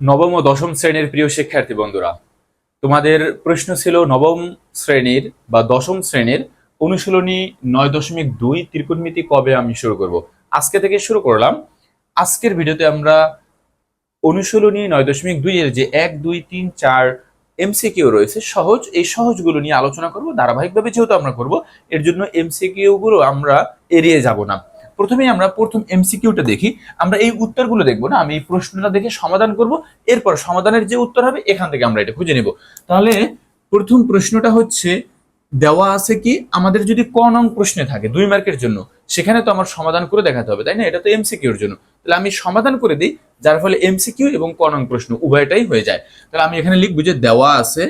নবম ও দশম শ্রেণির প্রিয় শিক্ষার্থী বন্ধুরা, তোমাদের প্রশ্ন ছিল নবম শ্রেণির বা দশম শ্রেণির অনুশীলনী নয় দশমিক দুই ত্রিকোণমিতি কবে আমি শুরু করব। আজকে থেকে শুরু করলাম। আজকের ভিডিওতে আমরা অনুশীলনী নয় দশমিক দুই এর যে এক, দুই, তিন, চার এমসিকিউ রয়েছে, সহজ, এই সহজগুলো নিয়ে আলোচনা করব। ধারাবাহিকভাবে যেহেতু আমরা করব, এর জন্য এমসিকিউ গুলো আমরা এড়িয়ে যাব না। প্রথমে আমরা প্রথম এমসিকিউটা দেখি। আমরা এই উত্তরগুলো দেখব না, আমি এই প্রশ্নটা দেখে সমাধান করব, এরপর সমাধানের যে উত্তর হবে, এখান থেকে আমরা এটা খুঁজে নেব। তাহলে প্রথম প্রশ্নটা হচ্ছে, দেওয়া আছে কি? আমাদের যদি ক নং প্রশ্নে থাকে, দুই মার্কের জন্য, সেখানে তো আমার সমাধান করে দেখাতে হবে, তাই না? এটা তো এমসিকিউর জন্য। তাহলে আমি সমাধান করে দিই, যার ফলে এমসিকিউ এবং ক নং প্রশ্ন উভয়টাই হয়ে যায়। তাহলে আমি এখানে লিখব যে দেওয়া আছে,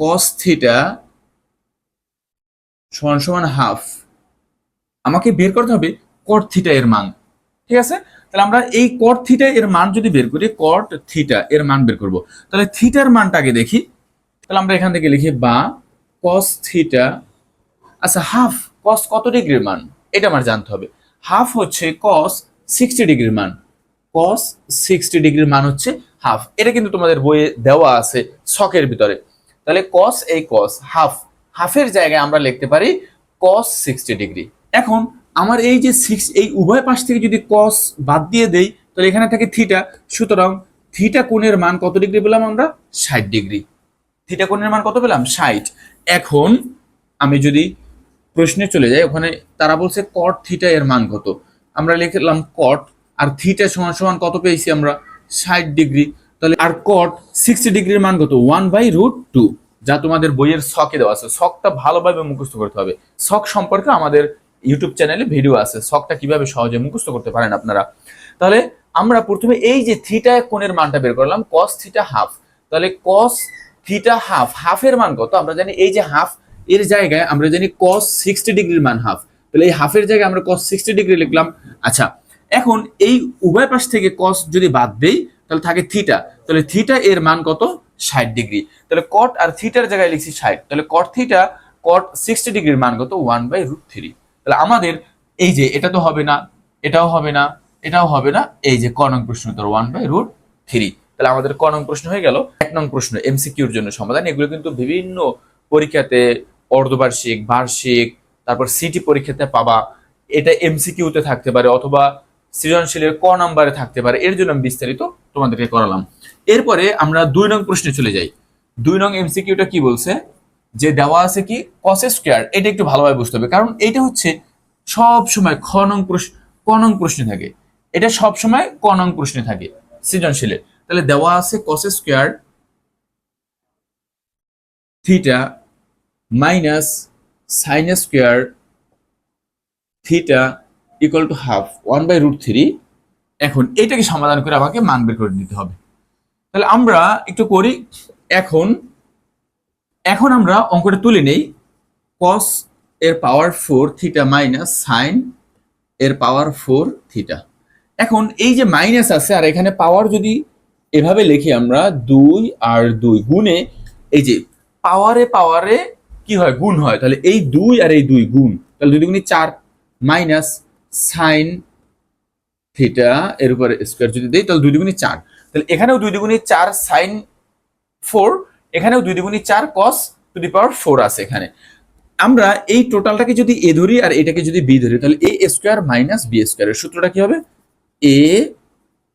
cos থিটা সমান সমান হাফ আমাকে বের করতে হবে কট থিটা এর মান। ঠিক আছে? তাহলে আমরা এই কট থিটা এর মান যদি বের করি কট থিটা এর মান বের করব। তাহলে থিটার মানটা আগে দেখি। তাহলে আমরা এখান থেকে লিখি বা কস থিটা আচ্ছা হাফ কস কত ডিগ্রির মান? এটা আমার জানতে হবে। হাফ হচ্ছে কস সিক্সটি ডিগ্রির মান। কস সিক্সটি ডিগ্রির মান হচ্ছে হাফ এটা কিন্তু তোমাদের বইয়ে দেওয়া আছে শখের ভিতরে। তাহলে কস এই কস হাফ হাফের জায়গায় আমরা লিখতে পারি কস সিক্সটি ডিগ্রি এখন আমার এই যে সিক্স এই উভয় পাশ থেকে যদি কস বাদ দিয়ে দেই, তাহলে এখানে থাকে থিটা সুতরাং থিটা কোণের মান কত ডিগ্রি পেলাম আমরা? ষাট ডিগ্রি থিটা কোণের মান কত পেলাম? ষাট। এখন আমি যদি প্রশ্নে চলে যাই, ওখানে তারা বলছে কট থিটা এর মান কত? আমরা লিখলাম কট আর থিটা সমান সমান কত পেয়েছি আমরা? ষাট ডিগ্রি তাহলে আর কট সিক্সটি ডিগ্রির মান কত? ওয়ান বাই রুট টু যা তোমাদের বইয়ের ছকে দেওয়া আছে। শখটা ভালোভাবে মুখস্থ করতে হবে। ছক সম্পর্কে আমাদের ইউটিউব চ্যানেলে ভিডিও আছে। শখটা কীভাবে সহজে মুখস্থ করতে পারেন আপনারা? তাহলে আমরা প্রথমে এই যে থিটা কোণের মানটা বের করলাম কস থিটা হাফ। তাহলে কস থিটা হাফ, হাফের মান কত? আমরা জানি এই যে হাফ, এর জায়গায় আমরা জানি কস সিক্সটি ডিগ্রির মান হাফ। তাহলে এই হাফের জায়গায় আমরা কস সিক্সটি ডিগ্রি লিখলাম। আচ্ছা এখন এই উভয় পাশ থেকে কস যদি বাদ দেই, তাহলে থাকে থিটা। তাহলে থিটা এর মান কত? ষাট ডিগ্রি। তাহলে কট আর থিটার জায়গায় লিখছি ষাট। তাহলে কট থিটা কট সিক্সটি ডিগ্রির মান কত? ওয়ান বাই রুট থ্রি তাহলে আমাদের এই যে এটা তো হবে না, এটাও হবে না, এটাও হবে না, এই যে ক নং প্রশ্ন উত্তর ওয়ান বাই রুট থ্রি তাহলে আমাদের ক নং প্রশ্ন হয়ে গেল। এক নং প্রশ্ন এমসিকিউর জন্য সমাধান। এগুলো কিন্তু বিভিন্ন পরীক্ষাতে অর্ধবার্ষিক, বার্ষিক, তারপর সিটি পরীক্ষাতে পাবা। এটা এমসিকিউতে থাকতে পারে অথবা সৃজনশীলের ক নাম্বারে থাকতে পারে, এর জন্য আমি বিস্তারিত তোমাদেরকে করালাম। এরপরে আমরা দুই নং প্রশ্নে চলে যাই। দুই নং এমসিকিউটা কি বলছে? যে দেওয়া আছে কি কস স্কোয়ার এটা একটু ভালোভাবে বুঝতে হবে। কারণ এটা হচ্ছে সব সময় খ নং প্রশ্ন, ক নং প্রশ্নে থাকে। এটা সব সময় ক নং প্রশ্নে থাকে সৃজনশীলে তাহলে দেওয়া আছে cos square theta minus sine square theta equal to half one by root three এখন এটাকে সমাধান করে আমাকে মান বের করে দিতে হবে। তাহলে আমরা একটু করি, এখন এখন আমরা অঙ্কটা তুলে নেই। কস এর power four theta minus sine এর পাওয়ার ফোর থিটা এখন এই যে মাইনাস আছে, আর এখানে পাওয়ার যদি এভাবে লিখি আমরা, দুই আর দুই গুণে, এই যে পাওয়ারে পাওয়ারে কি হয়? গুণ হয়। তাহলে এই দুই আর এই দুই গুণ। তাহলে দুই দুগুণি চার মাইনাস সাইন থিটা এর উপরে স্কোয়ার যদি দেই, তাহলে দুই দুগুণি চার। তাহলে এখানেও দুই দুগুণি চার সাইন ফোর এখানেও দুই দুগুণি চার কস টু দি পাওয়ার ফোর আছে এখানে। আমরা এই টোটালটাকে যদি এ ধরি আর এটাকে যদি বি ধরি, তাহলে এ স্কোয়ার মাইনাস বি স্কোয়ারের সূত্রটা কি হবে? A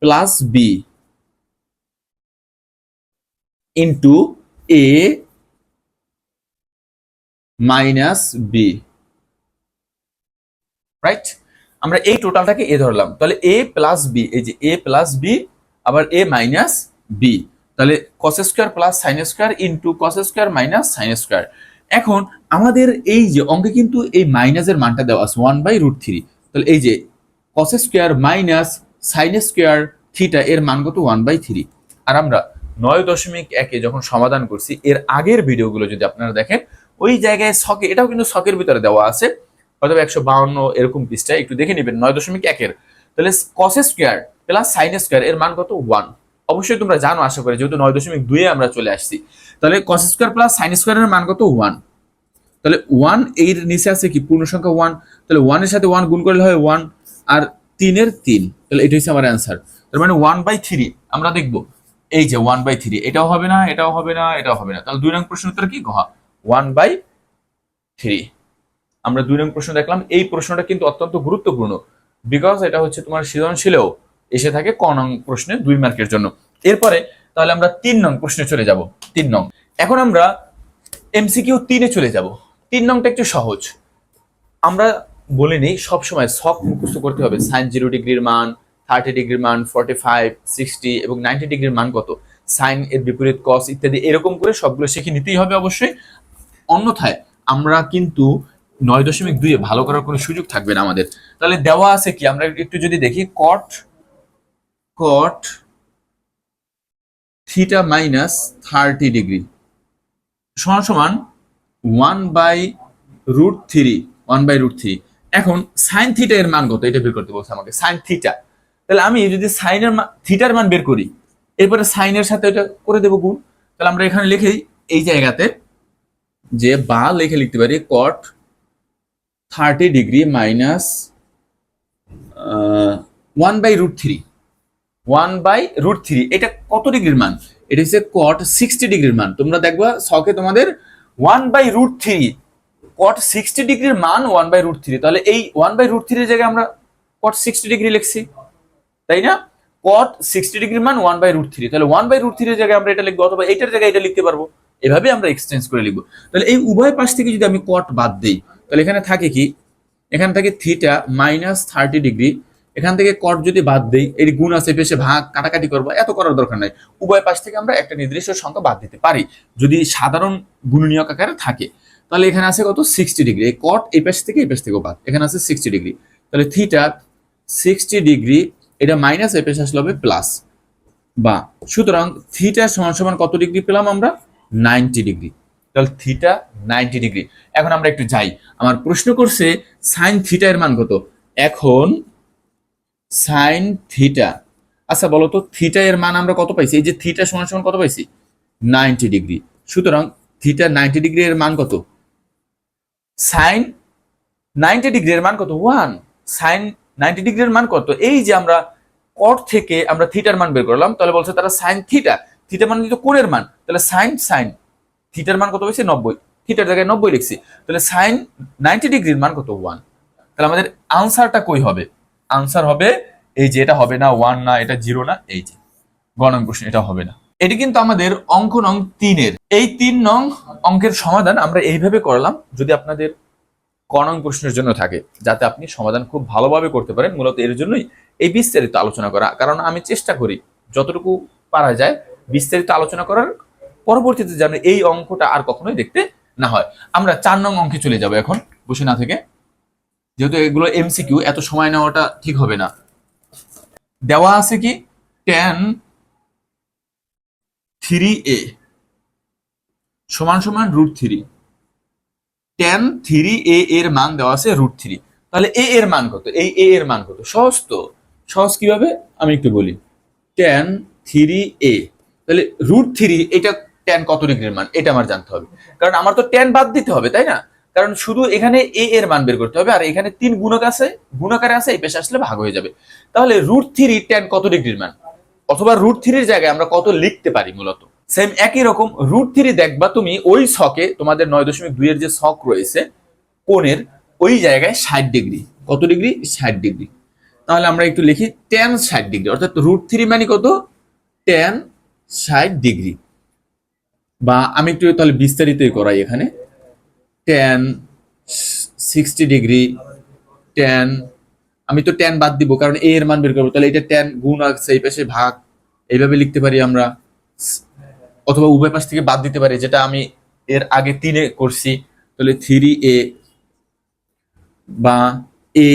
plus B into A minus B right আমরা এই টোটালটাকে এ ধরলাম। তাহলে এ প্লাস বি এই যে এ প্লাস বি আবার এ মাইনাস বি তাহলে cos square plus sine square into cos square minus sine square এখন আমাদের এই যে অঙ্কে কিন্তু এই মাইনাসের মানটা দেওয়া আছে ওয়ান বাই রুট থ্রি তাহলে এই যে cos square minus sine square theta এর মান কত? ওয়ান বাই থ্রি আর আমরা নয় দশমিক একে যখন সমাধান করছি, এর আগের ভিডিওগুলো যদি আপনারা দেখেন, ওই জায়গায় ছকে এটাও কিন্তু শখের ভিতরে দেওয়া আছে। হয়তো একশো বাউন্ন এরকম পৃষ্ঠায় একটু দেখে নেবেন, নয় দশমিক একের। তাহলে cos square plus sine square এর মান কত? ওয়ান অবশ্যই তোমরা জানো, আশা করি, যেহেতু নয় দশমিক দুয়ে আমরা চলে আসছি। তাহলে কস স্কোয়ার প্লাস সাইন স্কোয়ারের মান কত? ওয়ান তাহলে ওয়ানের নিচে আছে কি? পূর্ণ সংখ্যা ওয়ান তাহলে ওয়ানের সাথে ওয়ান গুণ করলে হয় ওয়ান আর তিনের তিন। তাহলে এটা হচ্ছে আমার অ্যান্সার তার মানে ওয়ান বাই থ্রি আমরা দেখব। এই যে ওয়ান বাই থ্রি এটাও হবে না, এটাও হবে না, এটাও হবে না। তাহলে দুই নং প্রশ্ন উত্তর কি? গহা ওয়ান বাই থ্রি আমরা দুই নং প্রশ্ন দেখলাম, এই প্রশ্নটা কিন্তু অত্যন্ত গুরুত্বপূর্ণ। বিকজ এটা হচ্ছে তোমার সৃজনশীলেও এসে থাকে ক নং প্রশ্নে দুই মার্কের জন্য। এরপরে তাহলে আমরা তিন নং প্রশ্নে চলে যাব, তিন নং। এখন আমরা এমসিকিউ তিনে চলে যাব। তিন নংটা একটু সহজ। আমরা বলে নেই, সবসময় সব মুখস্থ করতে হবে। সাইন জিরো ডিগ্রির মান থার্টি ডিগ্রির মান ফর্টি ফাইভ সিক্সটি এবং নাইনটি ডিগ্রির মান কত? সাইন এর বিপরীত কস ইত্যাদি, এরকম করে সবগুলো শিখে নিতেই হবে অবশ্যই। অন্যথায় আমরা কিন্তু নয় দশমিক দুইয়ে ভালো করার কোনো সুযোগ থাকবে না আমাদের। তাহলে দেওয়া আছে কি? আমরা একটু যদি দেখি cot cot theta minus thirty degree সমান সমান one by root three one by root three এখন সাইন থিটা এর মান কত? এটা বের করতে বলছে আমাকে সাইন থিটা তাহলে আমি যদি সাইনের থিটার মান বের করি, এরপরে সাইনের সাথে এটা করে দেবো গুণ। তাহলে আমরা এখানে লিখে এই জায়গাতে যে বা লিখে লিখতে পারি cot thirty degree minus one by root three one by root three এটা কত ডিগ্রির মান? এটা হচ্ছে কট সিক্সটি ডিগ্রির মান। তোমরা দেখবা, শখে তোমাদের one by root three cot sixty ডিগ্রির মান ওয়ান বাই রুট থ্রি তাহলে এই ওয়ান বাই রুট থ্রির জায়গায় আমরা কট সিক্সটি ডিগ্রি লিখছি। তাই না? কট সিক্সটি ডিগ্রির মান ওয়ান বাই রুট থ্রি তাহলে ওয়ান বাই রুট থ্রির জায়গায় আমরা এটা লিখব, অথবা এইটার জায়গায় এটা লিখতে পারব। এভাবে আমরা এক্সচেঞ্জ করে লিখব। তাহলে এই উভয় পাশ থেকে যদি আমি কট বাদ দিই তাহলে এখানে থাকে কি? এখান থেকে থিটা মাইনাস থার্টি ডিগ্রি এখান থেকে কট যদি বাদ দেই, এর গুণ আছে পেশে ভাগ, কাটাকাটি করব, এত করার দরকার নাই। উভয় পাশ থেকে আমরা একটা নির্দিষ্ট সংখ্যা বাদ দিতে পারি, যদি সাধারণ গুণনীয়ক আকারে থাকে। তাহলে এখানে আছে কত? সিক্সটি ডিগ্রি এই কট এই পাশ থেকে, এই পাশ থেকেও বাদ। এখানে আছে সিক্সটি ডিগ্রি তাহলে থিটা সিক্সটি ডিগ্রি এটা মাইনাস এই পাশে আসলে হবে প্লাস বা, সুতরাং থিটা সমান সমান কত ডিগ্রি পেলাম আমরা? নাইনটি ডিগ্রি তাহলে থিটা নাইনটি ডিগ্রি। এখন আমরা একটু যাই। আমার প্রশ্ন করছে, সাইন থিটা এর মান কত? এখন সাইন থিটা। আচ্ছা বলো তো, থিটা এর মান আমরা কত পাইছি? এই যে থিটা সমান সমান কত পাইছি? Ninety degree. সুতরাং থিটা নাইনটি ডিগ্রি এর মান কত? সাইন নাইনটি ডিগ্রি এর মান কত? ওয়ান। সাইন নাইনটি ডিগ্রি এর মান কত? এই যে আমরা কট থেকে আমরা থিটার মান বের করলাম, তাহলে বলছে তারা সাইন থিটা। থিটা মানে কিন্তু কোণের মান। তাহলে সাইন সাইন। থিটার মান কত হয়েছে নব্বই। থিটার জায়গায় নব্বই লিখছি। তাহলে সাইন নাইনটি ডিগ্রির মান কত? ওয়ান তাহলে আমাদের আনসারটা কই হবে? আনসার হবে এই যে এটা হবে না ওয়ান না, এটা জিরো না, এই যে। গণন প্রশ্ন, এটা হবে না। এটি কিন্তু আমাদের অঙ্ক নং তিনের। এই তিন নং অঙ্কের সমাধান আমরা এইভাবে করলাম, যদি আপনাদের ক নং প্রশ্নের জন্য থাকে, যাতে আপনি সমাধান খুব ভালোভাবে করতে পারেন। মূলত এর জন্যই এই বিস্তারিত আলোচনা করা। কারণ আমি চেষ্টা করি, যতটুকু পারা যায়, বিস্তারিত আলোচনা করার পরবর্তীতে যেন এই অঙ্কটা আর কখনোই দেখতে না হয়। আমরা চার নং অঙ্কে চলে যাব এখন, বসে না থেকে। যেহেতু এগুলো এমসিকিউ এত সময় নেওয়াটা ঠিক হবে না। দেওয়া আছে কি? টেন থ্রি এ সমান সমান root three ten three A এর মান দেওয়া আছে রুট থ্রি তাহলে এ এর মান কত? এই এ এর মান কত? সহজ তো। সহজ কীভাবে? আমি একটু বলি। টেন থ্রি এ তাহলে রুট থ্রি এটা টেন কত ডিগ্রির মান? এটা আমার জানতে হবে। কারণ আমার তো টেন বাদ দিতে হবে, তাই না? কারণ শুধু এখানে এ এর মান বের করতে হবে, আর এখানে তিন গুণক আছে, গুণাকারে আছে, এই পেশে আসলে ভাগ হয়ে যাবে। তাহলে রুট থ্রি টেন কত ডিগ্রির মান? অথবা রুট থ্রির জায়গায় আমরা কত লিখতে পারি মূলত? সেম একই রকম রুট থ্রি দেখবা তুমি ওই ছকে, তোমাদের নয় দশমিক দুই এর যে ছক রয়েছে, কোণের ওই জায়গায় ষাট ডিগ্রি। কত ডিগ্রি? ষাট ডিগ্রি। তাহলে আমরা একটু লিখি টেন ষাট ডিগ্রি, অর্থাৎ রুট থ্রি মানে কত? টেন ষাট ডিগ্রি। বা আমি একটু তাহলে বিস্তারিতই করাই এখানে। টেন সিক্সটি ডিগ্রি টেন আমি তো টেন বাদ দিব, কারণ এ এর মান বের করব, তাহলে এটা টেন গুণ আছে, এই পাশে ভাগ, এইভাবে লিখতে পারি আমরা। অথবা উভয় পাশ থেকে বাদ দিতে পারি, যেটা আমি এর আগে তিনে করছি, তাহলে থ্রি এ বা এ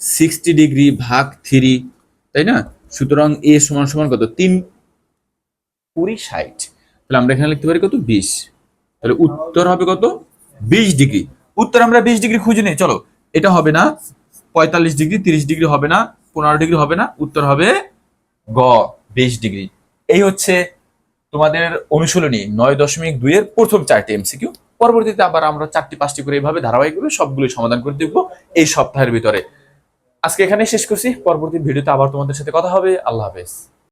সিক্সটি ডিগ্রি ভাগ থ্রি তাই না? সুতরাং এ সমান সমান কত? তিন কুড়ি ষাট। তাহলে আমরা এখানে লিখতে পারি কত? বিশ। তাহলে উত্তর হবে কত? বিশ ডিগ্রি। উত্তর আমরা বিশ ডিগ্রি খুঁজে নিই। চলো, এটা হবে না। পঁয়তাল্লিশ ডিগ্রি, তিরিশ ডিগ্রি হবে না। পনেরো ডিগ্রি হবে না। উত্তর হবে গ, বিশ ডিগ্রি। এই হচ্ছে তোমাদের অনুশীলনী নয় দশমিক দুইয়ের প্রথম চারটি এমসিকিউ পরবর্তীতে আবার আমরা চারটি, পাঁচটি করে এইভাবে ধারাবাহিকভাবে সবগুলো সমাধান করে দেখব এই সপ্তাহের ভিতরে। আজকে এখানে শেষ করছি। পরবর্তী ভিডিওতে আবার তোমাদের সাথে কথা হবে। আল্লাহ হাফেজ।